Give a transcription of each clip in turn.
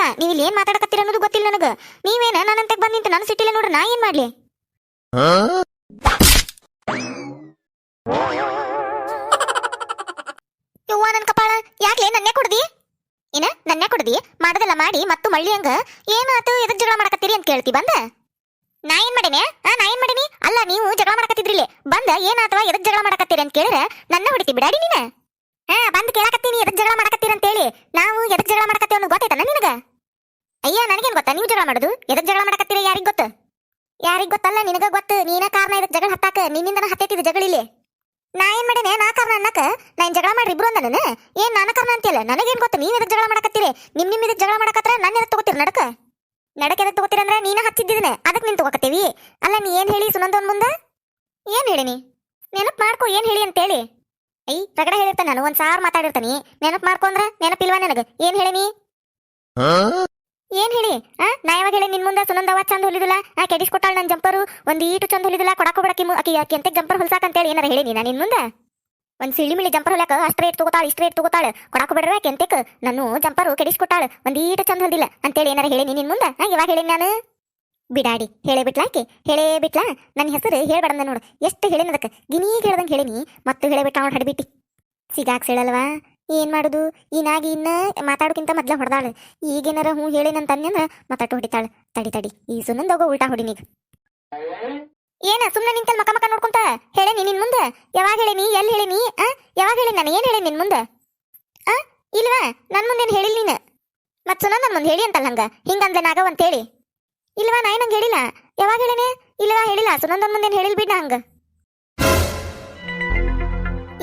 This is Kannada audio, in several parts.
ಗೊತ್ತಿಲ್ಲ ನೀವು ಇಲ್ಲಿ ಏನ್ ಮಾತಾಡಕತ್ತೀರ ಅನ್ನೋದು ಗೊತ್ತಿಲ್ಲ ನನಗ. ನೀವೇನ ನನ್ನಂತೆ ಬಂದ್ ನಿಂತು ನನ್ನ ಸಿಟ್ಟಿಲ್ಲ ನೋಡ್ರಿ ನಾ ಏನ್ ಮಾಡ್ಲಿ? ಯವ್ವ, ನನ್ ಕಪಾಳ. ಯಾಕ್ಲೆ ನನ್ನೇ ಕೊಡ್ದಿ? ಏನ, ನನ್ನೇ ಕೊಡ್ದಿ? ಮಾಡದಲ್ಲ ಮಾಡಿ ಮತ್ತು ಮಳ್ಳಿ ಹಂಗ? ಏನಾತು ಎದಕ್ ಜಗಳ ಮಾಡಕತ್ತೀರಿ ಅಂತ ಕೇಳ್ತಿ, ಬಂದ? ನಾ ಏನ್ ಮಾಡೇನಿ, ಆ, ನಾ ಏನ್ ಮಾಡಿನಿ? ಅಲ್ಲ, ನೀವು ಜಗಳ ಮಾಡಕತ್ತಿದ್ರಿಲ್ಲಿ ಬಂದ ಏನಾತವ ಎದಕ್ ಜಗಳ ಮಾಡಕತ್ತೀರಿ ಅಂತ ಕೇಳಿದ್ರೆ, ನನ್ನ ಹೊಡಿತಿ ಬಿಡಾಡಿ ನೀನ? ಹಾ, ಬಂದ್ ಕೇಳಕತ್ತೀನಿ, ಎದಕ್ ಜಗಳ ಮಾಡಕತ್ತೀರಿ ಅಂತೇಳಿ ನಾವು ಎದಕ್ ಜಗಳ ಮಾಡಕತ್ತೀವಿ ಅನ್ನೋದು ಗೊತ್ತೈತನ ನಿನಗ? ಅಯ್ಯ, ನನಗೇನ್ ಗೊತ್ತಾ? ನೀವು ಜಗಳ ಮಾಡೋದು? ಎದಕ್ ಜಗಳ ಮಾಡಕತ್ತೀರಿ ಯಾರಿಗ್ ಗೊತ್ತ? ಯಾರಿಗ್ ಗೊತ್ತಲ್ಲ, ನಿನಗ ಗೊತ್ತು. ನೀನ ಕಾರಣ ಇದಕ್ ಜಗಳ ಹತ್ತಾಕ, ನಿನ್ನಿಂದನ ಹತ್ತೈತಿದ್ ಜಗಳ ಇಲ್ಲಿ. ನಾ ಏನ್ ಮಾಡೇನೆ ನಾ ಕಾರಣ ಅನ್ನಕ? ನಾ ಏನ್ ಜಗಳ ಮಾಡ್ರಿ ಇಬ್ರು ನಾನು ಏನ್ ನಾನ ಕಾರಣ ಅಂತಿಲ್ಲ ನನಗೇನ್ ಗೊತ್ತು? ನೀವ್ ಎದಕ್ ಜಗಳ ಮಾಡಕತ್ತೀರಿ? ನಿಮ್ ನಿಮ್ ಇದಕ್ ಜಗಳ ಮಾಡಕತ್ರ, ನಾನು ಎದಕ್ ತಗೋತೀರಿ ನಡಕ? ನಡಕ ಎದಕ್ ತಗೋತೀರ ಅಂದ್ರೆ ನೀನ ಹಚ್ಚಿದ್ದಿದನೆ ಅದಕ್ ನೀನ್ ತಗೋಕತ್ತೀವಿ. ಅಲ್ಲ, ನೀ ಏನ್ ಹೇಳಿ ಸುನಂದೋನ್ ಮುಂದ? ಏನ್ ಹೇಳಿನಿ ನೆನಪ್ ಮಾಡ್ಕೊ, ಏನ್ ಹೇಳಿ ಅಂತೇಳಿ. ಅಯ್ಯ ರಗಡ ಹೇಳಿರ್ತಾನೆ ನಾನು ಒಂದ್ ಸಾರ್ ಮಾತಾಡಿರ್ತಾನೆ. ನೆನಪ್ ಮಾಡ್ಕೊಂಡ್ರ ನೆನಪಿಲ್ವಾ ನನಗೆ? ಏನ್ ಹೇಳಿನಿ ಏನ್ ಹೇಳಿ? ಆ? ನಾ ಯಾವಾಗ ಹೇಳಿ ನಿನ್ ಮುಂದೆ ಸುನಂದವ ಚಂದ ಹೊಲಿದಿಲ್ಲ? ಆ ಕೆಡಿಸ್ಕೊಟ್ಟಾಳ ನನ್ ಜಂಪರು? ಒಂದ್ ಈಟು ಚಂದ ಹೊಲಿದಿಲ್ಲ, ಕೊಡಾಕೋ ಬಿಡಕ್ಕೆ ಅಕಿ ಅಕ್ಕಿ ಅಂತ ಜಂಪರ್ ಹೊಲ್ಸಾಕ ಅಂತೇಳಿ ಏನಾರ ಹೇಳಿ ನಿನ್ ಮುಂದೆ? ಒಂದ್ ಸಿಳಿ ಮಿಳಿ ಜಂಪರ್ ಹೊಲಕ ಅಷ್ಟ್ ರೇಟ್ ತಗೋತಾಳ, ಇಷ್ಟ ರೇಟ್ ತಗೋತಾಳ. ಕೊಡಾಕ ಬಿಡ್ರ ಕೆಂತೆಕ್ ನಾನು ಜಂಪರು ಕೆಡಿಸ್ಕೊಟ್ಟಾಳ ಒಂದ್ ಈಟು ಚಂದ ಹೊಲ್ದಿಲ್ಲ ಅಂತೇಳಿ ಏನಾರ ಹೇಳಿ ನಿನ್ ಮುಂದೆ? ಹಾ ಇವಾಗ ಹೇಳಿ ನಾನು? ಬಿಡಾಡಿ, ಹೇಳೇ ಬಿಟ್ಲಾ ಆಕಿ? ಹೇಳೇ ಬಿಟ್ಲಾ? ನನ್ನ ಹೆಸರು ಹೇಳ್ಬೇಡಂದ ನೋಡು. ಎಷ್ಟು ಹೇಳಿನದಕ್ಕೆ? ಗಿನೀಗ್ ಹೇಳ್ದಂಗೆ ಹೇಳಿನಿ ಮತ್ತು ಹೇಳೇ ಬಿಟ್ಟ ಅವ್ನು ಹಡ್ಬಿಟ್ಟಿ. ಸಿಗಾಕ್ಸ್ ಹೇಳಲ್ವಾ ಏನ್ ಮಾಡುದು? ಈ ನಾಗಿ ಇನ್ನ ಮಾತಾಡೋಕ್ಕಿಂತ ಮೊದ್ಲ ಹೊಡೆದಾಳ. ಈಗೇನಾರ ಹ್ಞೂ ಹೇಳಿನಂತ ಅಂದ್ರ ಮಾತಾಟ ಹೊಡಿತಾಳ. ತಡಿ ತಡಿ. ಈ ಸುನಂದ ಹೋಗೋ ಉಲ್ಟಾ ಹೊಡಿನೀಗ ಏನ ಸುಮ್ಮನೆ ನಿಂತಲ್ ಮಕ ಮಕ ನೋಡ್ಕೊಂತ? ಹೇಳೇನಿ ನಿನ್ ಮುಂದೆ? ಯಾವಾಗ ಹೇಳೇನಿ? ಎಲ್ಲಿ ಹೇಳೇನಿ? ಆ? ಯಾವಾಗ ಹೇಳಿ ನಾನು? ಏನ್ ಹೇಳಿ ನಿನ್ ಮುಂದೆ? ಆ? ಇಲ್ವಾ? ನನ್ ಮುಂದೆ ಏನ್ ಹೇಳಿಲ್ಲ ನೀನು? ಮತ್ ಸುನಂದ ನನ್ ಮುಂದೆ ಹೇಳಿ ಅಂತಲ್ಲ ಹಂಗ ಹಿಂಗಂದ್ಲೆ ನಾಗವ್ ಅಂತ ಹೇಳಿ ಇಲ್ವಾ ನಾ ಏನಂಗ ಹೇಳಿಲ್ಲ? ಯಾವಾಗ ಹೇಳೇನೆ? ಇಲ್ವಾ, ಹೇಳಿಲ್ಲ. ಸುನಂದನ್ ಮುಂದೆ ಹೇಳಿಲ್ ಬಿಡ ಹಂಗ.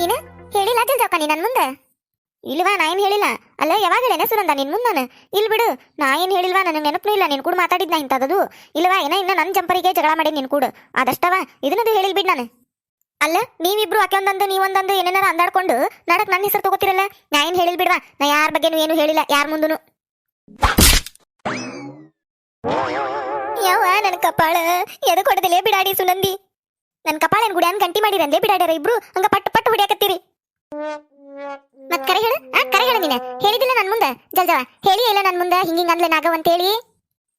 ಏನ? ಹೇಳಿಲ್ಲ ಜಲ್ಜಾಕ ನೀ ನನ್ ಮುಂದೆ? ಇಲ್ವಾ, ನಾ ಏನು ಹೇಳಿಲ್ಲ? ಅಲ್ಲ, ಯಾವಾಗ ಹೇಳೇನೆ ಸುನಂದ, ನಿನ್ ಮುಂದೆ ನಾನು? ಇಲ್ ಬಿಡು, ನಾ ಏನು ಹೇಳಿಲ್ವಾ ನನಗೆ ನೆನಪು ಇಲ್ಲ, ನಿನ್ ಕೂಡ ಮಾತಾಡಿದ್ನ ಇಂಥದ್ದು. ಇಲ್ವಾ ಏನ ಇನ್ನ ನನ್ನ ಜಂಪರಿಗೆ ಜಗಳ ಮಾಡಿ ನಿನ್ ಕೂಡ. ಅದಷ್ಟವ, ಇದನ್ನದು ಹೇಳಿಲ್ ಬಿಡ್ ನಾನು. ಅಲ್ಲ, ನೀವಿಬ್ರು ಅಕ್ಕೊಂದಂದು ನೀವೊಂದಂದು ಏನೇನಾರ ಅಂದಾಡ್ಕೊಂಡು ನಡಕ್ ನನ್ನ ಹೆಸರು ತಗೋತಿರಲ್ಲ? ನಾ ಏನ್ ಹೇಳಿಲ್ ಬಿಡ್ವಾ? ನಾ ಯಾರ ಬಗ್ಗೆನೂ ಏನು ಹೇಳಿಲ್ಲ, ಯಾರ ಮುಂದನು. ಯಾವ ನನ್ನ ಕಪಾಳ. ಎದಕ್ ಹೊಡೆದಿಲ್ಲ ಬಿಡಾಡಿ ಸುನಂದಿ? ನನ್ನ ಕಪಾಳ ಏನ್ ಗುಡಿಯಾನ್ ಗಂಟಿ ಮಾಡಿರಂದೇ ಬಿಡಾಡ್ಯಾರ ಇಬ್ರು? ಹಂಗ ಪಟ್ಟು ಪಟ್ಟು ಹೊಡಿಯಾಕತ್ತೀರಿ. ಮತ್ ಕರೆ ಹೇಳು? ಆ, ಕರೆ ಹೇಳು ನೀನ. ಹೇಳಿದಿಲ್ಲ ನನ್ ಮುಂದೆ. ಜಲ್ಜವ ಹೇಳಿ ಇಲ್ಲ ನನ್ ಮುಂದೆ. ಹಿಂಗ ಅಂದ್ಲೆ ನಾಗವ್ ಅಂತ ಹೇಳಿ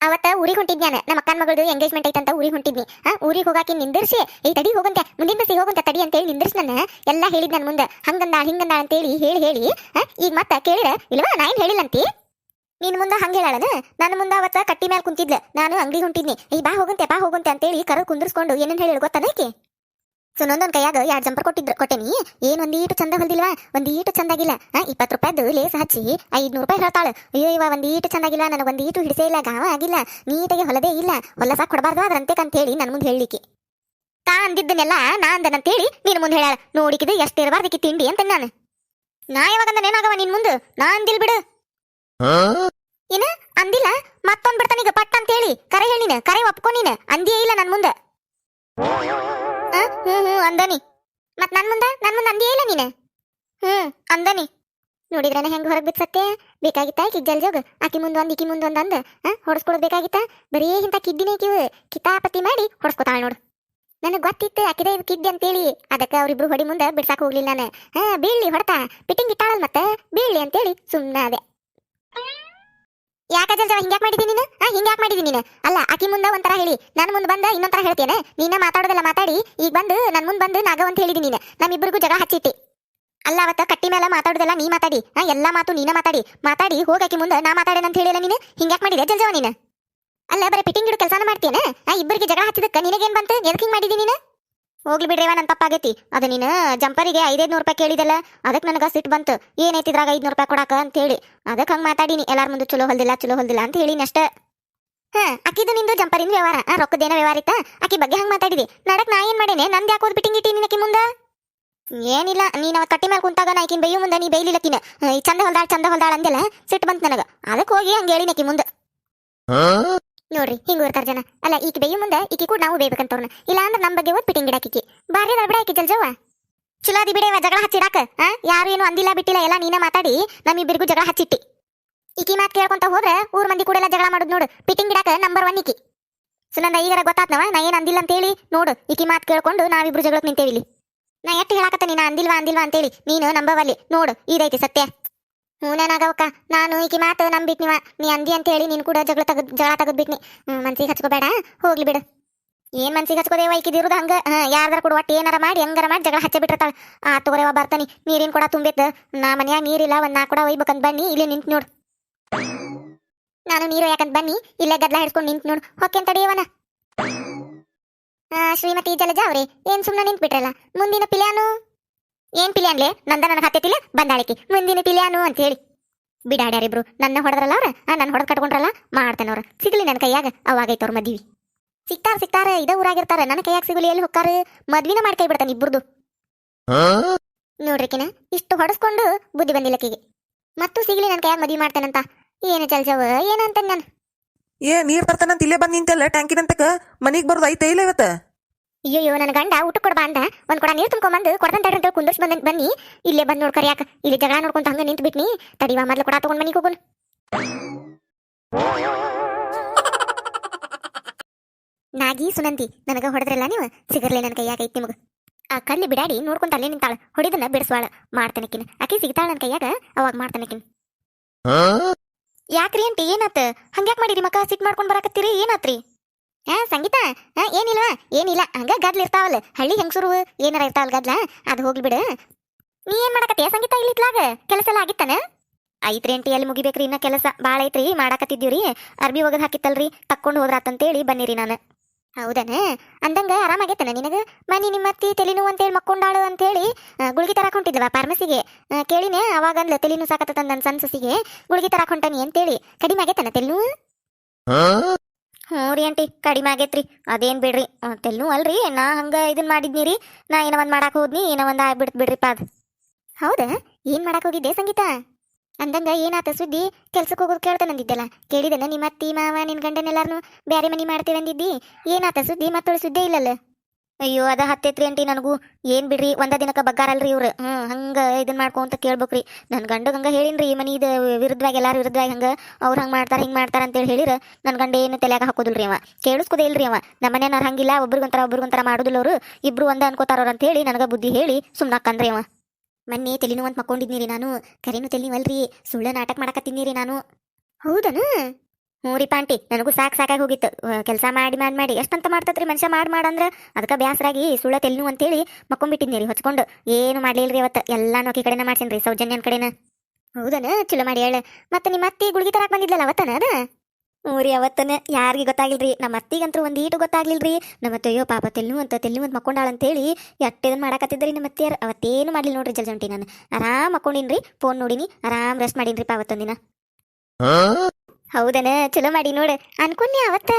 ಅವತ್ತ ಊರಿಗೆ ಹೊಂಟಿದ್ಯಾನ ನಮ್ಮ ಅಕ್ಕನ ಮಗಳದು ಎಂಗೇಜ್ಮೆಂಟ್ ಐತಂತ ಊರಿಗೆ ಹೊಂಟಿದ್ನಿ. ಆ, ಊರಿಗೆ ಹೋಗಾಕಿ ನಿಂದಿರ್ಸಿ. ಈ ತಡಿ ಹೋಗಂತೆ ಮುಂದಿನ ಬಸ್ಸಿಗೆ ಹೋಗಂತೆ ತಡಿ ಅಂತ ಹೇಳಿ ನಿಂದಿರ್ಸಿ ನನ್ನ. ಎಲ್ಲ ಹೇಳಿದ್ ನನ್ ಮುಂದೆ. ಹಂಗಂದ ಹಿಂಗಂದ ಅಂತೇಳಿ ಹೇಳಿ ಹೇಳಿ. ಈಗ ಮತ್ತ ಕೇಳಿರ? ಇಲ್ವಾ? ನಾ ಏನ್ ಹೇಳಿಲ್ಲಂತಿ? ನಿನ್ ಮುಂದೆ ಹಂಗ ಹೇಳಾಳನ? ನನ್ನ ಮುಂದೆ ಅವತ್ತ ಕಟ್ಟಿ ಮ್ಯಾಲ ಕುಂತಿದ್ಲ. ನಾನು ಅಂಗಡಿ ಹೊಂಟಿದ್ನಿ. ಈ ಬಾ ಹೋಗಂತೆ ಬಾ ಹೋಗಂತೆ ಅಂತೇಳಿ ಕರ ಕುಂದಿರ್ಸ್ಕೊಂಡು ಏನೇನ್ ಹೇಳಿ ಗೊತ್ತಾನಕಿ ಸುನೊಂದೊಂದ್ ಕೈಯಾಗ ಎರಡು ಜಂಪರ್ ಕೊಟ್ಟಿದ್ರು ಕೊಟ್ಟೆನಿ. ಏನ್ ಒಂದೀಟು ಚಂದ ಹೊಲ್ದಿಲ್ವಾ? ಒಂದೀಟು ಚಂದಾಗಿಲ್ಲ. ಇಪ್ಪತ್ತು ರೂಪಾಯ್ದು ಲೇಸ್ ಹಚ್ಚಿ ಐದ್ನೂರು ರೂಪಾಯಿ ಹೇಳ್ತಾಳ. ಅಯ್ಯೋ, ಇವ ಒಂದೀಟು ಚಂದಾಗಿಲ್ಲ, ನನಗೆ ಒಂದೀಟು ಹಿಡಿಸೇ ಇಲ್ಲ, ಗಾವ ಆಗಿಲ್ಲ, ನೀಟಾಗಿ ಹೊಲದೇ ಇಲ್ಲ. ಹೊಲಸ ಕೊಡಬಾರ್ದು, ಅದ್ರಂತೆ ಅಂತ ಹೇಳಿ ನನ್ ಮುಂದೆ ಹೇಳಲಿಕ್ಕೆ. ತಾ ಅಂದಿದ್ದನ್ನೆಲ್ಲ ನಾ ಅಂದನಂತೇಳಿ ನೀನು ಮುಂದೆ ಹೇಳಾಳ ನೋಡಿಕಿದು ಎಷ್ಟು ಇರಬಾರ್ದಕ್ಕೆ ತಿಂಡಿ ಅಂತ ನಾನು. ನಾ ಯಾವಾಗ ಅಂದನೇನಾಗವ ನಿನ್ ಮುಂದೆ? ನಾ ಅಂದಿಲ್ ಬಿಡು. ಏನ? ಅಂದಿಲ್ಲ? ಮತ್ತೊಂದ್ ಬಿಡ್ತಾನೀಗ ಪಟ್ಟ ಅಂತ ಹೇಳಿ ಕರೆ ಹೇಳಿನ ಕರೆ ಒಪ್ಕೊ ನೀನು. ಅಂದಿಯೇ ಇಲ್ಲ ನನ್ ಮುಂದೆ. ಹ್ಮ್ ಅಂದನಿ. ಮತ್ ನನ್ ಮುಂದ? ನನ್ ಮುಂದೆ ಅಂದಿಯೇ ಇಲ್ಲ ನೀನು? ಹ್ಮ್, ಅಂದನಿ. ನೋಡಿದ್ರನ ಹೆಂಗ್ ಹೊರಗ್ ಬಿತ್ಸತ್ತೆ ಬೇಕಾಗಿತ್ತ ಈಕಿ ಜಲ್ ಜೋಗ? ಆಕಿ ಮುಂದ್ ಒಂದ್, ಈಕಿ ಮುಂದ್ ಒಂದ್ ಬೇಕಾಗಿತ್ತ? ಬರೀ ಇಂತ ಕಿದ್ದಿನ ಕಿತಾಪತಿ ಮಾಡಿ ಹೊಡ್ಸ್ಕೊತಾಳ ನೋಡು. ನನಗ್ ಗೊತ್ತಿತ್ತು ಆಕಿದ ಇವ್ ಕಿದ್ದೆ ಅಂತೇಳಿ. ಅದಕ್ಕ ಅವ್ರಿಬ್ರು ಹೊಡಿ ಮುಂದೆ ಬಿಡ್ಸಾಕ್ ಹೋಗ್ಲಿಲ್ಲ ನಾನು. ಹಾ, ಬೀಳ್ಲಿ ಹೊಡ್ತಾ. ಪಿಟ್ಟಿಂಗ್ ಇಟ್ಟಾಳಲ್ ಮತ್ತೆ? ಬೀಳ್ಲಿ ಅಂತೇಳಿ ಸುಮ್ನ ಅದೆ. ಯಾಕ ಜಲ್ಜವ ಹಿಂಗ್ಯಾಕ್ ಮಾಡಿದೀನಿ ನೀನು? ಆ, ಹಿಂಗ್ಯಾಕ್ ಮಾಡಿದೀನಿ ನೀನು? ಅಲ್ಲ, ಆಕಿ ಮುಂದ ಒಂಥರ ಹೇಳಿ ನನ್ನ ಮುಂದೆ ಬಂದ ಇನ್ನೊಂಥರ ಹೇಳ್ತೇನೆ. ನೀನ ಮಾತಾಡೋದಲ್ಲ ಮಾತಾಡಿ, ಈಗ ಬಂದು ನನ್ನ ಮುಂದೆ ಬಂದು ನಾಗವ ಅಂತ ಹೇಳಿದಿ ನೀನು. ನಮ್ಮಿಬ್ಬರಿಗೂ ಜಗ ಹಚ್ಚಿಟ್ಟಿ. ಅಲ್ಲ, ಅವತ್ತ ಕಟ್ಟಿ ಮೇಲೆ ಮಾತಾಡೋದಲ್ಲ ನೀ ಮಾತಾಡಿ. ಆ, ಎಲ್ಲ ಮಾತು ನೀನ ಮಾತಾಡಿ. ಮಾತಾಡಿ ಹೋಗಾಕಿ ಮುಂದೆ, ನಾ ಮಾತಾಡೇನ ಅಂತ ಹೇಳಿಲ್ಲ ನೀನು? ಹಿಂಗ್ಯಾಕ್ ಮಾಡಿದೆ ಜಲ್ಜವ ನೀನು? ಅಲ್ಲ, ಬರೀ ಪಿಟಿಂಗ್ ಇಡು ಕೆಲಸನ ಮಾಡ್ತೇನೆ? ಆ, ಇಬ್ಬರಿಗೆ ಜಗಳ ಹಚ್ಚಿದಕ್ಕೆ ನಿನಗೇನು ಬಂತು? ಎದಕ್ಕೆ ಹಿಂಗೆ ಮಾಡಿದಿ ನೀನು? ಹೋಗ್ಲಿ ಬಿಡ್ರಿವ ನನ್ನ ತಪ್ಪಾಗೈತಿ. ಅದು ನೀನು ಜಂಪರಿಗೆ ಐದೈದ್ನೂರು ರೂಪಾಯಿ ಕೇಳಿದಲ್ಲ ಅದಕ್ಕೆ ನನಗೆ ಸಿಟ್ಟು ಬಂತು. ಏನೈತಿ ಇದ್ರಾಗ ಐದ್ನೂರು ರೂಪಾಯಿ ಕೊಡಾಕ ಅಂತ ಹೇಳಿ ಅದಕ್ಕೆ ಹಂಗ್ ಮಾತಾಡಿನಿ. ಎಲ್ಲಾರ ಮುಂದೆ ಚಲೋ ಹೊಲ್ದಿಲ್ಲ ಚಲೋ ಹೊಲ್ದಿಲ್ಲ ಅಂತ ಹೇಳಿ ಅಷ್ಟ. ಹಾ ಅಕ್ಕಿದು ನಿಂದು ಜಂಪರಿಂದ ವ್ಯವಹಾರ. ಆ, ರೊಕ್ಕದೇನ ವ್ಯವಹಾರ ಇತ್ತ? ಆಕಿ ಬಗ್ಗೆ ಹಂಗೆ ಮಾತಾಡಿದಿ? ನಡಕ್ ನಾ ಏನು ಮಾಡೇನೆ? ನಂದು ಯಾಕೆ ಓದ್ಬಿಟ್ಟಿಂಗಿಟ್ಟಿ ನಿನಕ್ಕೆ ನಿನಕಿ ಮುಂದ? ಏನಿಲ್ಲ, ನೀನು ಅವ ಕಟ್ಟಿ ಮೇಲೆ ಕುಂತಾಗ ನಾ ಈಕಿನ ಬೈಯು ಮುಂದೆ ನೀ ಬೈಲಿಲ್ಲಕಿನ ಈ ಚಂದ ಹೊಲ್ದಾಳ ಚಂದ ಹೊಲ್ದಾಳ ಅಂದೆಲ್ಲ ಸಿಟ್ಟು ಬಂತು ನನಗೆ. ಅದಕ್ಕೆ ಹೋಗಿ ಹಂಗ ಹೇಳಿನಕಿ ಮುಂದೆ. ನೋಡ್ರಿ, ಹಿಂಗ್ ಇರ್ತಾರ ಜನ. ಅಲ್ಲ, ಈಕಿ ಬೇಯ ಮುಂದೆ ಈಕಿ ಕೂಡ ನಾವು ಬೇಯ್ಬೇಕಂತವ್ರನ್ನ ಇಲ್ಲ ಅಂದ್ರೆ ನಮ್ಮ ಬಗ್ಗೆ ಓದ್ ಪಿಟಿಂಗ್ ಗಿಡಾಕಿಕಿ ಬಾರಿ ಬಿಡ ಆಕಿ ಜಲ್ಜವ್ವ. ಚಲೋ ಅದಿ ಬಿಡೇವ ಜಗಳ ಹಚ್ಚಿಡಾಕ ಆ, ಯಾರು ಏನು ಅಂದಿಲ್ಲ ಬಿಟ್ಟಿಲ್ಲ, ಎಲ್ಲ ನೀನ ಮಾತಾಡಿ ನಮ್ಮಿಬ್ಬರಿಗೂ ಜಗಳ ಹಚ್ಚಿಟ್ಟಿ. ಈಕಿ ಮಾತ್ ಕೇಳ್ಕೊಂತ ಹೋದ್ರೆ ಊರ್ ಮಂದಿ ಕೂಡ ಎಲ್ಲ ಜಗಳ ಮಾಡುದು ನೋಡು. ಪಿಟಿಂಗ್ ಗಿಡಾಕ ನಂಬರ್ ಒನ್ ಈಕಿ. ಸುನಂದ, ಈಗಾರ ಗೊತ್ತಾತ್ನವ? ನಾ ಏನು ಅಂದಿಲ್ಲ ಅಂತೇಳಿ, ನೋಡು. ಈಕಿ ಮಾತ್ ಕೇಳ್ಕೊಂಡು ನಾವಿಬ್ರು ಜಗಳಕ್ಕೆ ನಿಂತೇವಿಲಿ ನಾ ಎಟ್ಟು ಹೇಳಾಕತ್ತ ನೀನ ಅಂದಿಲ್ವಾ ಅಂದಿಲ್ವಾ ಅಂತೇಳಿ. ನೀನು ನಂಬವಲ್ಲಿ ನೋಡು ಇದೈತಿ ಸತ್ಯ. ಹ್ಞೂ ನಾನು ಈಕಿ ಮಾತು ನಂಬಿಟ್ನಿವ ನೀ ಅಂದಿ ಅಂತ ಹೇಳಿ ನೀನು ಕೂಡ ಜಗಳ ತಗದ್ ಜಗಳ ತಗದ್ಬಿಟ್ನಿ. ಹ್ಞೂ ಮನ್ಸಿಗೆ ಹಚ್ಕೋಬೇಡ ಹೋಗ್ಲಿ ಬಿಡು. ಏನ್ ಮನ್ಸಿಗೆ ಹಚ್ಕೋದೇವ ಈಕಿದಿರುದ ಹಂಗ? ಯಾರ್ದಾರ ಕೂಡ ಒಟ್ಟು ಏನಾರ ಮಾಡಿ ಹೆಂಗಾರ ಮಾಡಿ ಜಗಳ ಹಚ್ಚ ಬಿಟ್ಟಿರ್ತಾಳ ಆ ತಗೋರೇವ ಬರ್ತಾನೆ. ನೀರಿನ ಕೂಡ ತುಂಬಿತ್ತು ನಾ ಮನ್ಯಾಗ ನೀರಿಲ್ಲ ಒಂದ್ ನಾ ಕೂಡ ಒಯ್ಬೇಕಂತ ಬನ್ನಿ ಇಲ್ಲಿ ನಿಂತ್ ನೋಡು. ನಾನು ನೀರು ಯಾಕಂತ ಬನ್ನಿ ಇಲ್ಲೇ ಗದ್ಲ ಹಿಡ್ಕೊಂಡು ನಿಂತ್ ನೋಡು. ಹೊಕ್ಕೆ ಆ, ಶ್ರೀಮತಿ ಜಲಜಾ ಅವ್ರೆ ಏನ್ ಸುಮ್ಮನೆ ನಿಂತ್ ಬಿಟ್ರಲ್ಲ ಮುಂದಿನ ಪಿಲ್ಯಾನು? ಏನ್ ಪಿಲ್ಯಾನ್ಲೆ ನಂದ ನನ್ನ ಹತ್ತೆ ತಿಲೆ ಬಂದಾಳಿಕಿ. ಮುಂದಿನ ಪಿಲಿಯಾನು ಅಂತ ಹೇಳಿ ಬಿಡಾಡ್ಯಾರಿಬ್ರು ನನ್ನ ಹೊಡೆದ್ರಲ್ಲ ಅವ್ರ? ನನ್ನ ಹೊಡೆದ್ ಕಟ್ಕೊಂಡ್ರಲ್ಲ? ಮಾಡ್ತೇನೆ ಅವ್ರ. ಸಿಗ್ಲಿ ನನ್ನ ಕೈಯಾಗ, ಅವಾಗೈತೆ ಅವ್ರ ಮದ್ವಿ. ಸಿಕ್ತಾರ ಸಿಗ್ತಾರ, ಇದ ಊರಾಗಿರ್ತಾರ. ನನ್ನ ಕೈಯಾಗ ಸಿಗಲಿ ಎಲ್ಲಿ ಹೊಕ್ಕಾರ? ಮದ್ವಿನ ಮಾಡ್ಕೈ ಬಿಡ್ತಾನೆ ಇಬ್ಬರದು ನೋಡ್ರಿಕಿನ, ಇಷ್ಟು ಹೊಡೆಸ್ಕೊಂಡು ಬುದ್ಧಿ ಬಂದಿಲ್ಲಕಿಗೆ. ಮತ್ತು ಸಿಗ್ಲಿ ನನ್ನ ಕೈಯಾಗ ಮದ್ವಿ ಮಾಡ್ತೇನಂತ. ಏನು ಚಲ್ಸವ ಏನಂತ ನಾನು? ಏ, ನೀರ್ ಬರ್ತಾನಂತ ಇಲ್ಲೇ ಬಂದ್ ನಿಂತಲ್ಲ ಟ್ಯಾಂಕಿನಂತಕ ಮನಿಗ್ ಬರೋದು ಐತೆ ಇಲ್ಲ ಇವತ್ತ? ಅಯ್ಯೋ ನನ್ನ ಗಂಡ ಊಟ ಕೊಡ್ಬಾ ಅಂದ. ಒಂದ್ ಕೊಡ ನೀರು ತುಂಬ್ಕೊಂಬಂದು ಕೊಡ್ತಾನ ತಡ್ರಿ ಅಂತ ಕುಂದರ್ಸ್ ಬಂದ್ ಬನ್ನಿ. ಇಲ್ಲೇ ಬಂದ್ ನೋಡ್ ಕರಿಯಾಕ. ಇಲ್ಲಿ ಜಗಳ ನೋಡ್ಕೊಂತ ಹಂಗ ನಿಂತ ಬಿಟ್ನಿ. ತಡಿವಾ ಮೊದ್ಲು ಕೊಡ ತಗೊಂಡ್ ಮನಿಗೆ ಹೋಗೋಣ ನಾಗಿ ಸುನಂದಿ ನನಗ ಹೊಡೆದ್ರಲ್ಲ ನೀವು? ಸಿಗರ್ಲೆ ನನ್ನ ಕೈಯಾಗ ಐತಿ ನಿಮಗ. ಆ ಕಲ್ಲಿ ಬಿಡಾಡಿ ನೋಡ್ಕೊಂತ ಅಲ್ಲೇ ನಿಂತಾಳ. ಹೊಡಿದನ್ನ ಬಿಡಿಸ್ವಾಳ. ಮಾಡ್ತಾನಕಿನ. ಆಕಿ ಸಿಗ್ತಾಳ ನನ್ನ ಕೈಯಾಗ ಅವಾಗ ಮಾಡ್ತಾನಕಿನ. ಯಾಕ್ರಿ ಅಂಟಿ ಏನಾತ? ಹಂಗ್ಯಾಕ್ ಮಾಡಿರಿ ಮಕ್ಕ ಸಿಟ್ ಮಾಡ್ಕೊಂಡ್ ಬರಾಕತ್ತೀರಿ? ಏನಾತ್ರಿ? ಹಾ ಸಂಗೀತ. ಏನಿಲ್ಲ ಏನಿಲ್ಲ. ಹಂಗ ಗದ್ಲ ಇರ್ತಾವಲ್ಲ ಹಳ್ಳಿ ಹೆಂಗಸರು ಏನಾರ ಇರ್ತಾವಲ್ಲ ಗದ್ಲ, ಅದು ಹೋಗ್ಲಿ ಬಿಡು. ನೀ ಏನ್ ಮಾಡಕತ್ತೀಯ ಸಂಗೀತ ಇಲ್ಲಿತ್ಲಾಗ ಕೆಲಸ ಎಲ್ಲ ಆಗಿತ್ತಾನ? ಐತ್ರಿ ಎಂಟಿ ಎಲ್ಲಿ ಮುಗಿಬೇಕ್ರಿ ಇನ್ನ ಕೆಲಸ. ಭಾಳ ಐತ್ರಿ, ಮಾಡಾಕತ್ತಿದ್ದೀವ್ರಿ. ಅರ್ಬಿ ಒಗದ್ ಹಾಕಿತ್ತಲ್ರಿ, ತಕ್ಕೊಂಡು ಹೋದ್ರಾತಂತೇಳಿ ಬನ್ನಿರಿ ನಾನು. ಹೌದನ? ಅಂದಂಗ ಆರಾಮಾಗೈತನ ನಿನಗ? ಮನಿ ನಿಮ್ಮ ಅತ್ತಿ ಅಂತ ಅಂತೇಳಿ, ಮಕ್ಕೊಂಡಾಳು ಅಂತೇಳಿ ಗುಳ್ಗಿ ತರಾಕ್ ಹೊಂಟಿದ್ವ ಫಾರ್ಮಸಿಗೆ ಕೇಳಿನೇ ಕೇಳಿನೆ ಅವಾಗ ಅಂದ್ಲ ತಲೆನೂ ಸಾಕತ್ತ ನನ್ನ ಸಣ್ಣ ಸಸಿಗೆ, ಗುಳ್ಗಿ ತರಾಕ್ ಹೊಂಟಾನಿ ಅಂತೇಳಿ. ಕಡಿಮೆ ಆಗೈತನ ತೆಲ್ನೂ? ಹ್ಞೂ ರೀ ಆಂಟಿ, ಕಡಿಮೆ ಆಗೈತ್ರಿ. ಅದೇನು ಬಿಡ್ರಿ ತೆಲ್ನು ಅಲ್ರಿ, ನಾ ಹಂಗೆ ಇದನ್ನ ಮಾಡಿದ್ನಿ ರೀ ನಾ ಏನೋ ಒಂದು ಮಾಡಕ್ಕೆ ಹೋದ್ನಿ, ಏನೋ ಒಂದು ಆಗ್ಬಿಡ್ತು ಬಿಡ್ರಿಪ್ಪ ಅದು. ಹೌದಾ? ಏನು ಮಾಡಕ್ಕೆ ಹೋಗಿದ್ದೆ ಸಂಗೀತ? ಅಂದಂಗ ಏನಾತ ಸುದ್ದಿ? ಕೆಲ್ಸಕ್ಕೆ ಹೋಗೋದು ಕೇಳ್ತಾನೆ ಅಂದಿದ್ದೆಲ್ಲ ಕೇಳಿದನ, ನಿಮ್ಮ ಅತ್ತಿ, ಮಾವ ನಿನ್ನ ಗಂಡನೆಲ್ಲಾರನು ಬೇರೆ ಮನೆ ಮಾಡ್ತೇವೆ ಅಂದಿದ್ದಿ. ಏನಾತ ಸುದ್ದಿ? ಮತ್ತೊಳು ಸುದ್ದಿ ಇಲ್ಲಲ್ಲ. ಅಯ್ಯೋ, ಅದ ಹತ್ತೈತ್ರಿ ಅಂಟಿ ನನಗೂ. ಏನ್ ಬಿಡ್ರಿ, ಒಂದ ದಿನಕ್ಕ ಬಗ್ಗಾರಲ್ರಿ ಇವ್ರು. ಹಂಗ ಇದನ್ ಮಾಡ್ಕೊಂತ ಕೇಳ್ಬೇಕ್ರಿ. ನನ್ ಗಂಡ ಹಂಗ ಹೇಳಿನ್ರಿ, ಈ ಮನಿ ಇದ ವಿರುದ್ಧವಾಗಿ, ಎಲ್ಲಾರು ವಿರುದ್ಧವಾಗಿ ಹಂಗ ಅವ್ರ ಹಂಗ ಮಾಡ್ತಾರ, ಹಿಂಗ್ ಮಾಡ್ತಾರ ಅಂತೇಳಿ ಹೇಳಿರ, ನನ್ ಗಂಡ ಏನು ತಲೆಯಾಗ ಹಾಕೋದಿಲ್ರಿ ಅವ. ಕೇಳಿಸ್ಕೋದೇ ಇಲ್ರಿ ಅವ. ನಮ್ಮ ಮನೆಯವ್ರು ಹಂಗಿಲ್ಲ ಒಬ್ರಿಗೊಂತರ ಒಬ್ರಿಗೊಂತರ ಮಾಡುದಿಲ್ಲ ಅವರು ಇಬ್ರು ಒಂದ ಅನ್ಕೋತಾರ ಅಂತ ಹೇಳಿ ನನಗ ಬುದ್ಧಿ ಹೇಳಿ ಸುಮ್ನಾಕಂದ್ರಿ ಅವ. ಮೊನ್ನೆ ತಲೆನೂ ಅಂತ ಮಕ್ಕೊಂಡಿದ್ನಿರಿ ನಾನು. ಕರೆನೂ ತಲೆನೀವಲ್ರಿ ಸುಳ್ಳ ನಾಟಕ ಮಾಡಕತ್ತೀನಿರಿ ನಾನು. ಹೌದನ? ಹ್ಞೂ ರೀ ಪಾಂಟಿ, ನನಗೂ ಸಾಕು ಸಾಕಾಗಿ ಹೋಗಿತ್ತು. ಕೆಲಸ ಮಾಡಿ ಮಾಡಿ ಮಾಡಿ. ಎಷ್ಟಂತ ಮಾಡ್ತತ್ರಿ ಮನುಷ್ಯ ಮಾಡಿ ಮಾಡಂದ್ರೆ? ಅದಕ್ಕೆ ಬ್ಯಾಸರಾಗಿ ಸುಳ್ಳ ತೆಲ್ನು ಅಂತೇಳಿ ಮಕ್ಕೊಂಬಿಟ್ಟಿದ್ನಿ ರೀ ಹೊಚ್ಕೊಂಡು. ಏನು ಮಾಡ್ಲಿಲ್ರಿ ಅವತ್ತು? ಎಲ್ಲಾನು ನೋಕಿ ಕಡೆನ ಮಾಡ್ಸೇನ್ರಿ, ಸೌಜನ್ಯನ ಕಡೆನ. ಹೌದನ? ಚಲೋ ಮಾಡಿ ಹೇಳ. ಮತ್ತೆ ನಿಮ್ಮ ಅತ್ತಿ ಗುಳಿಗೆ ತರಕ್ಕೆ ಬಂದಿದ್ಲಲ್ಲ ಅವತ್ತನ ಅದ? ಹ್ಞೂ ರೀ ಅವತ್ತನ. ಯಾರಿಗೆ ಗೊತ್ತಾಗಿಲ್ರಿ? ನಮ್ಮ ಅತ್ತಿಗಂತೂ ಒಂದು ಈಟು ಗೊತ್ತಾಗ್ಲಿಲ್ರಿ. ನಮ್ಮ ಅಯ್ಯೋ ಪಾಪ ತೆಲ್ನು ಅಂತ ತೆಲ್ನು ಅಂತ ಮಕ್ಕೊಂಡಾಳ ಅಂತೇಳಿ ಎಟ್ಟಿದನ್ ಮಾಡಾಕತ್ತಿದ್ರಿ ನಮ್ಮ ಅತ್ತಿಯರ್? ಅವತ್ತೇನು ಮಾಡ್ಲಿಲ್ಲ ನೋಡ್ರಿ ಜಲ್ಜಂಟಿ ನಾನು. ಆರಾಮ್ ಮಕ್ಕೊಂಡಿನ್ರಿ, ಫೋನ್ ನೋಡಿನಿ, ಆರಾಮ್ ರೆಸ್ಟ್ ಮಾಡಿನ್ರಿ ಪಾ ಅವತ್ತೊಂದಿನ ಹೌದನ? ಚಲೋ ಮಾಡಿ ನೋಡು. ಅನ್ಕೊಂಡಿ ಅವತ್ತ.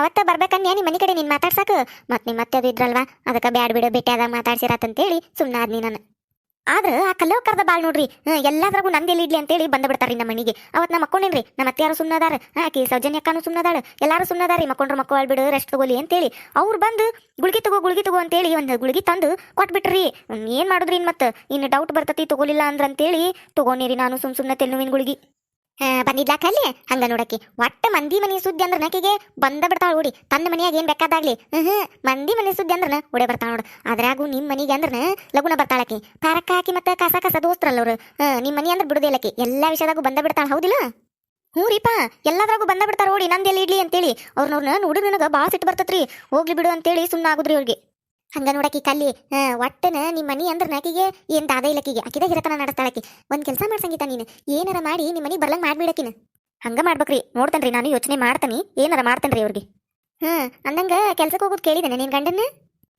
ಅವತ್ತ ಬರ್ಬೇಕನ್ಯ ನಿಮ್ಮ ಮನೆ ಕಡೆ ನೀನು ಮಾತಾಡ್ಸಾಕ? ಮತ್ತೆ ನಿಮ್ಮ ಮತ್ತೆ ಅದು ಇದ್ರಲ್ವಾ? ಅದಕ್ಕೆ ಬ್ಯಾಡ್ ಬಿಡು ಭೇಟಿಯಾದಾಗ ಮಾತಾಡ್ಸಿರತ್ತಂತೇಳಿ ಸುಮ್ಮನೆ ಆದ್ನಿ ನಾನು. ಆದ್ರೆ ಆ ಕಲ್ಲೋ ಕರ್ದ ಬಾಳ್ ನೋಡ್ರಿ. ಎಲ್ಲಾದ್ರಾಗೂ ನಂದೆಲ್ಲಿ ಇಡ್ಲಿ ಅಂತೇಳಿ ಬಂದ ಬಿಡ್ತಾರ್ರಿ ನಮ್ಮ ಮನೆಗೆ. ಅವತ್ತು ನಾ ಮಕ್ಕೊಂಡೇನ್ರಿ ನಮ್ಮ ಅತ್ತೆಯಾರು ಸುಮ್ಮನದಾರ ಆಕಿ ಸೌಜನ್ಯಕ್ಕನು ಸುಮ್ಮನದಾಳ ಎಲ್ಲಾರು ಸುಮ್ಮನದಾರಿ ಮಕ್ಕೊಂಡ್ರು ಮಕ್ಕಳು ಬಿಡು ರೆಸ್ಟ್ ತಗೋಲಿ ಅಂತೇಳಿ. ಅವ್ರು ಬಂದು ಗುಳಿಗೆ ತಗೋ ಗುಳಿಗೆ ತಗೋ ಅಂತೇಳಿ ಒಂದು ಗುಳಿಗೆ ತಂದು ಕೊಟ್ಬಿಟ್ರಿ. ಏನು ಮಾಡಿದ್ರಿ ಮಾಡುದ್ರಿ ಇನ್ ಮತ್ತೆ? ಇನ್ನು ಡೌಟ್ ಬರ್ತತಿ, ತಗೋಲಿಲ್ಲ ಅಂದ್ರ ಅಂತೇಳಿ ತಗೊಂಡಿರಿ ನಾನು ಸುಮ್ಮ ಸುಮ್ಮನೆ ತೆಲ್ನುವಿನ ಗುಳ್ಗಿ. ಆ, ಬಂದಿದ್ಲಾ ಕಲ್ಲಿ? ಹಂಗ ನೋಡಕ್ಕೆ. ಒಟ್ಟ ಮಂದಿ ಮನೆ ಸುದ್ದಿ ಅಂದ್ರ ನಕಿಗೆ ಬಂದ ಬಿಡ್ತಾಳ ಓಡಿ ತನ್ನ ಮನೆಯಾಗ ಏನ್ ಬೇಕಾದಾಗ್ಲಿ. ಹ್ಮ್ ಮಂದಿ ಮನೆ ಸುದ್ದಿ ಅಂದ್ರನ ಓಡಿ ಬರ್ತಾಳ ನೋಡು. ಅದ್ರಾಗೂ ನಿಮ್ ಮನಿಗೆ ಅಂದ್ರನ ಲಗುನ ಬರ್ತಾಳಕಿ. ಪಾರಕ್ಕ ಹಾಕಿ ಮತ್ತೆ ಕಸ ಕಸ ದೋಸ್ತ್ರಲ್ಲ ಅವ್ರು. ನಿಮ್ಮ ಮನಿ ಅಂದ್ರ ಬಿಡುದಿಲ್ಲಕಿ ಎಲ್ಲಾ ವಿಷಯದಾಗೂ ಬಂದ ಬಿಡ್ತಾಳ ಹೌದಿಲ್ಲ? ಹ್ಞೂ ರೀಪ. ಎಲ್ಲದ್ರಾಗೂ ಬಂದ ಬಿಡ್ತಾರ ಓಡಿ. ನಂದೆಲ್ಲಿ ಇಡ್ಲಿ ಅಂತೇಳಿ. ಅವ್ರನ್ನ ನೋಡಿದ್ರೆ ನನಗೆ ಭಾಳ ಸಿಟ್ಟು ಬರ್ತತ್ರಿ. ಹೋಗ್ಲಿ ಬಿಡು ಅಂತೇಳಿ ಸುಮ್ಮನೆ ಆಗುದ್ರಿ ಅವ್ರಿಗೆ. ಹಂಗ ನೋಡಕಿ ಕಲ್ಲಿ ಒಟ್ಟನ ನಿಮ್ಮ ಮನಿ ಅಂದ್ರ ನಾಕಿಗೆ ಏನ್ ದಾದ ಇಲ್ಲಕಿಗೆ ಅಕಿದ ಹಿರತನ ನಡೆಸ್ತಾಳಕಿ. ಒಂದ್ ಕೆಲಸ ಮಾಡ್ಸಂಗಿತ ನೀನ್, ಏನಾರ ಮಾಡಿ ನಿಮ್ಮ ಮನಿ ಬರ್ಲಂಗ್ ಮಾಡ್ಬಿಡಕಿನ. ಹಂಗ ಮಾಡ್ಬೇಕ್ರಿ, ನೋಡ್ತೇನ್ರಿ, ನಾನು ಯೋಚನೆ ಮಾಡ್ತಾನಿ, ಏನಾರ ಮಾಡ್ತನ್ರಿ ಅವ್ರಿಗೆ. ಹ್ಮ್ ಅಂದಂಗ ಕೆಲ್ಸಕ್ಕೆ ಹೋಗೋದು ಕೇಳಿದೇನೆ ನಿನ್ ಗಂಡನ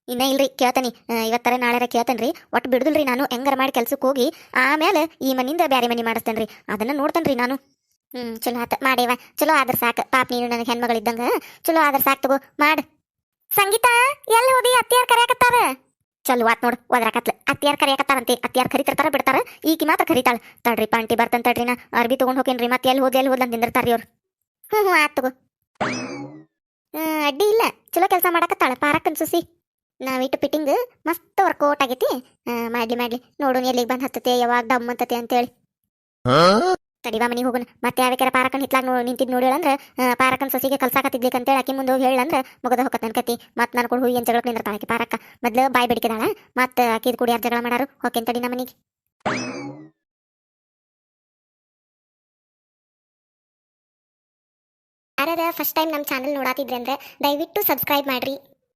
ಇನ್ನ ಇಲ್ರಿ, ಕೇಳ್ತಾನಿ ಇವತ್ತರ ನಾಳೆರ ಕೇಳ್ತೇನ್ರಿ ಒಟ್ಟು ಬಿಡುದಿಲ್ರಿ ನಾನು, ಹೆಂಗಾರ ಮಾಡಿ ಕೆಲ್ಸಕ್ಕೆ ಹೋಗಿ ಆಮೇಲೆ ಈ ಮನಿಂದ ಬ್ಯಾರೆ ಮನಿ ಮಾಡಿಸ್ತೇನ್ರಿ, ಅದನ್ನ ನೋಡ್ತೇನ್ರಿ ನಾನು. ಹ್ಮ್, ಚಲೋ ಆತ, ಮಾಡೇವ, ಚಲೋ ಆದ್ರ ಸಾಕು, ಪಾಪ ನೀನು, ನನಗೆ ಹೆಣ್ಮಗಳಿದ್ದಂಗ, ಚಲೋ ಆದ್ರ ಸಾಕು ತಗೋ, ಮಾಡ್. ಸಂಗೀತ ಎಲ್ಲಿ ಹೋದಿ? ಅತ್ತಿಯಾರ್ ಕರೆಯಕತ್ತಾರ? ಚಲೋ ಆತ್ ನೋಡ್, ಒದ್ರಾಕತ್ಲ. ಅತ್ತಿಯಾರ್ ಕರೆಯಕತ್ತಾರಂತೆ. ಅತ್ತಿಯಾರ್ ಕರಿತಿರ್ತಾರ, ಬಿಡ್ತಾರ. ಈಕಿ ಮಾತ್ರ ಕರಿತಾಳ. ತಡ್ರಿ, ಪಾಂಟಿ ಬರ್ತಂತ ತಡ್ರಿ, ನಾ ಅರ್ಬಿ ತಗೊಂಡ್ ಹೋಗೇನ್ರಿ ಮತ್ತೆ ಎಲ್ಲಿ ಹೋದ್ ಎಲ್ಲಿ ಹೋದ್ಲ ನಿಂದಿರ್ತಾರ್ರಿ ಅವ್ರು ಹ್ಞೂ ಹ್ಞೂ ಆತ್ ತಗೋ. ಅಡ್ಡಿ ಇಲ್ಲ. ಚಲೋ ಕೆಲಸ ಮಾಡಕತ್ತಾಳ. ಪಾರಕ್ಕನ್ ಸುಸಿ ನಾವಿಟ್ಟು ಫಿಟ್ಟಿಂಗ್ ಮಸ್ತ್ ವರ್ಕೌಟ್ ಆಗೈತಿ. ಮಾಡ್ಲಿ ಮಾಡ್ಲಿ ನೋಡು ಎಲ್ಲಿಗೆ ಬಂದ್ ಹತ್ತತೆ ಯಾವಾಗ ದಮ್ ಅಂತತೆ ಅಂತೇಳಿ. ತಡಿವಾ ಮನೆಗೆ ಹೋಗೋಣ ಮತ್ತೆ ಯಾವ್ಯಾರ ಪಾರಕನ್ ಹಿತ್ಲಾಗ ನೋ ನಿಂತಿದ್ದು ನೋಡಿಳಂದ್ರೆ ಪಾರಕನ್ ಸೊಸಿಗೆ ಅಂತ ಅಂತೇಳಿ ಅಕಿ ಮುಂದೆ ಹೋಗಿ ಹೇಳಂದ್ರೆ ಮುಗದ ಹೋಗತ್ತೆ ಕತಿ ಮತ್ತೆ ನಾನು ಕೂಡ ಹೋಗಿ ಏನು ಜಗಳಕ್ಕೆ ನಿಂದಿರ್ತಾಳೆ ಆಕಿ ಪಾರಕ್ಕ. ಮೊದ್ಲು ಬಾಯಿ ಬಿಡಿಕೆದಾಳ, ಮತ್ತು ಆಕಿದು ಕೂಡ ಅರ್ಜಗಳ ಮಾಡಾರು. ಹೋಕೆ ತಡಿ ನಮ್ಮ ಮನೆಗೆ. ಫಸ್ಟ್ ಟೈಮ್ ನಮ್ಮ ಚಾನಲ್ ನೋಡಾತಿದ್ರೆ ಅಂದ್ರೆ ದಯವಿಟ್ಟು ಸಬ್ಸ್ಕ್ರೈಬ್ ಮಾಡ್ರಿ.